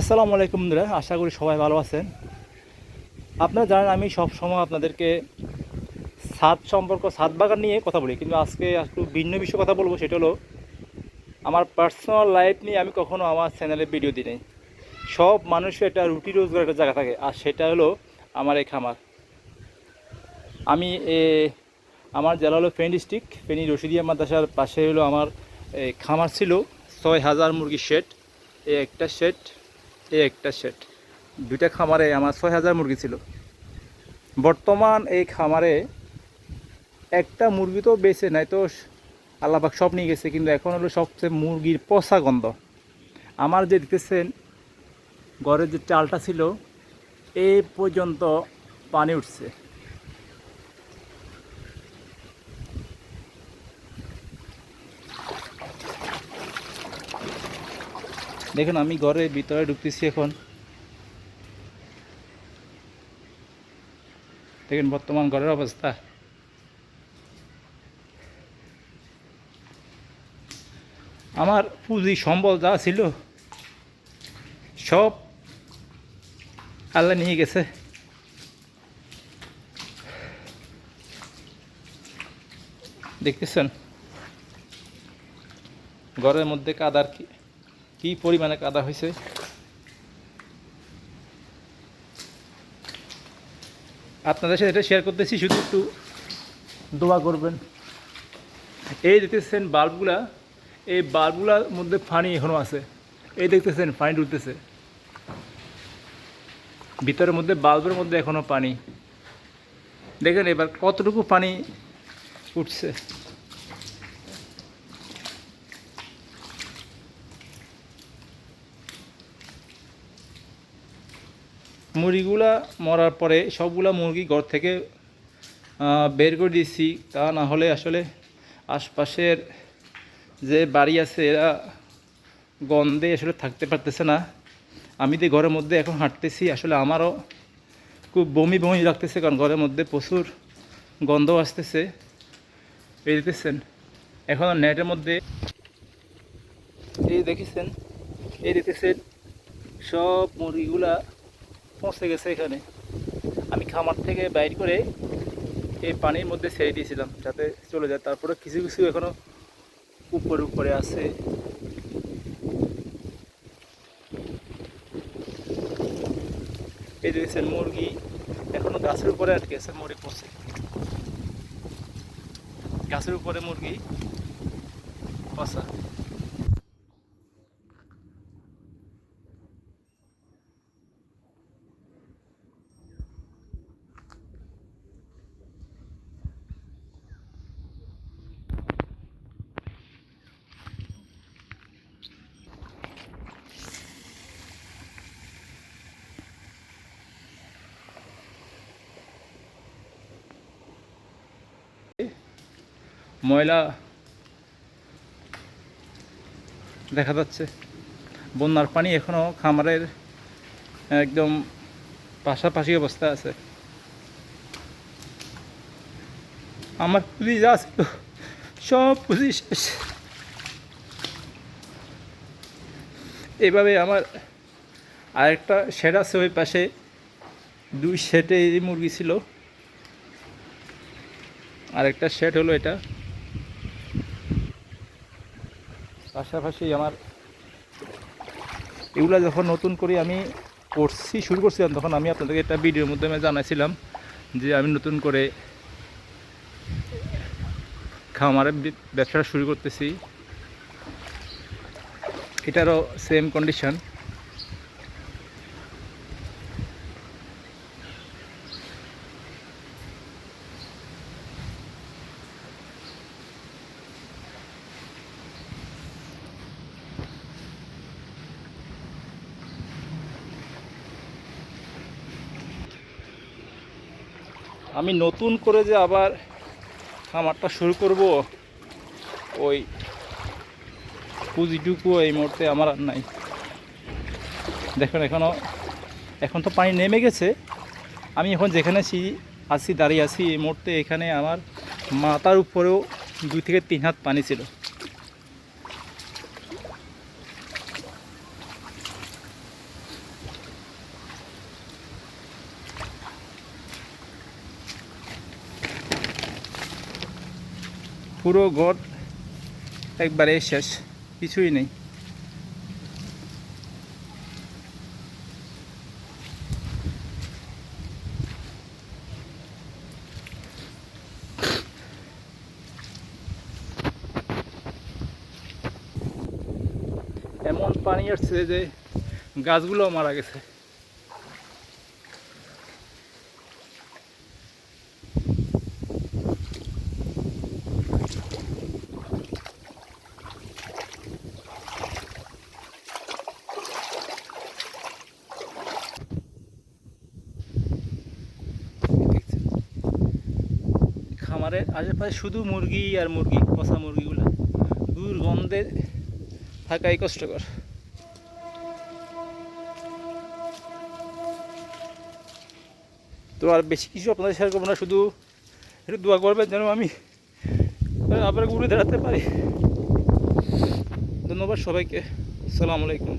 আসসালামু আলাইকুম বন্ধুরা, আশা করি সবাই ভালো আছেন। আপনারা জানেন আমি সব সময় আপনাদেরকে ছাদ সম্পর্ক, ছাদ বাগান নিয়ে কথা বলি, কিন্তু আজকে একটু ভিন্ন বিষয়ে কথা বলব, সেটা হলো আমার পার্সোনাল লাইফ নিয়ে আমি কখনো আমার চ্যানেলে ভিডিও দিই নাই সব মানুষের একটা রুটি রোজগার একটা জায়গা থাকে, আর সেটা হলো আমার এই খামার। আমি আমার জেলা হলো ফেনী ডিস্ট্রিক্ট ফেনী রশিদিয়া মাদ্রাসার পাশে হলো আমার খামার ছিল, ছয় হাজার মুরগির শেড এই একটা শেড এই একটা শেড দুইটা খামারে আমার ছয় হাজার মুরগি ছিল। বর্তমান এই খামারে একটা মুরগি তো বেছে নাই তো আল্লাপাক সব নিয়ে গেছে, কিন্তু এখন হলো সবচেয়ে মুরগির পচা গন্ধ। আমার যে দিতেছেন ঘরের যে চালটা ছিল এই পর্যন্ত পানি উঠছে। দেখুন, আমি ঘরের ভিতরে ঢুকতেছি এখন। দেখেন, বর্তমান ঘরের অবস্থা। আমার পুঁজি সম্বল যা ছিল, সব আল্লাহ নিয়ে গেছে। দেখতেছেন? ঘরের মধ্যে কাদার কি কি পরিমাণে কাদা হয়েছে? আপনাদের সাথে এটা শেয়ার করতেছি, শুধু একটু দোয়া করবেন। এই দেখতেছেন বাল্বগুলা, এই বাল্বগুলার মধ্যে পানি এখনও আছে। এই দেখতেছেন পানি ঢুকতেছে ভিতরের মধ্যে, বাল্বের মধ্যে এখনও পানি। দেখেন এবার কতটুকু পানি উঠছে। মুরগিগুলা মরার পরে সবগুলা মুরগি ঘর থেকে বের করে দিয়েছি। তা না হলে আসলে আশপাশের যে বাড়ি আছে, এরা গন্ধে আসলে থাকতে পারতেছে না। আমি তো ঘরের মধ্যে এখন হাঁটতেছি, আসলে আমারও খুব বমি বমি লাগতেছে, কারণ ঘরের মধ্যে প্রচুর গন্ধ আসতেছে। এই দেখতেছেন এখন নেটের মধ্যে এই দেখেছেন, এই দেখতেছেন সব মুরগিগুলা পৌঁছে গেছে এখানে। আমি খামার থেকে বাইর করে এই পানির মধ্যে ছেড়ে দিয়েছিলাম যাতে চলে যায়। তারপরে কিছু কিছু এখনও উপরে উপরে আছে। এই দেখছেন মুরগি এখনও গাছের উপরে আটকে আছে মরে পড়ছে গাছের উপরে মুরগি পচা। ময়লা দেখা যাচ্ছে। বন্যার পানি এখনও খামারের একদম পাশাপাশি অবস্থা আছে। আমার পুঁজি যা ছিল সব পুঁজি শেষ। এভাবে আমার আরেকটা শেড আছে ওই পাশে, দুই শেডে মুরগি ছিল। আরেকটা শেড হলো এটা। পাশাপাশি আমার এগুলা যখন নতুন করে আমি করছি, শুরু করছিলাম তখন আমি আপনাদেরকে একটা ভিডিওর মাধ্যমে জানাইছিলাম যে আমি নতুন করে খামারে ব্যবসাটা শুরু করতেছি। এটারও সেম কন্ডিশন আমি নতুন করে যে আবার খামারটা শুরু করব, ওই পুঁজিটুকু এই মুহূর্তে আমার আর নাই। দেখুন এখনও এখন তো পানি নেমে গেছে। আমি এখন যেখানে আছি আসি দাঁড়িয়ে আছি, এই মুহূর্তে এখানে আমার মাথার উপরেও দুই থেকে তিন হাত পানি ছিল। পুরো ঘর একবারে শেষ কিছুই নেই। এমন পানি আসছে যে গাছগুলো মারা গেছে দেখছেন? খামারের আশেপাশে শুধু মুরগি আর মুরগি পচা মুরগিগুলো। দুর্গন্ধে থাকাই কষ্টকর। তো আর বেশি কিছু আপনাদের শেয়ার করব না, শুধু একটু দোয়া করবেন যেন আমি আবার ঘুরে দাঁড়াতে পারি। ধন্যবাদ সবাইকে। আসসালামু আলাইকুম।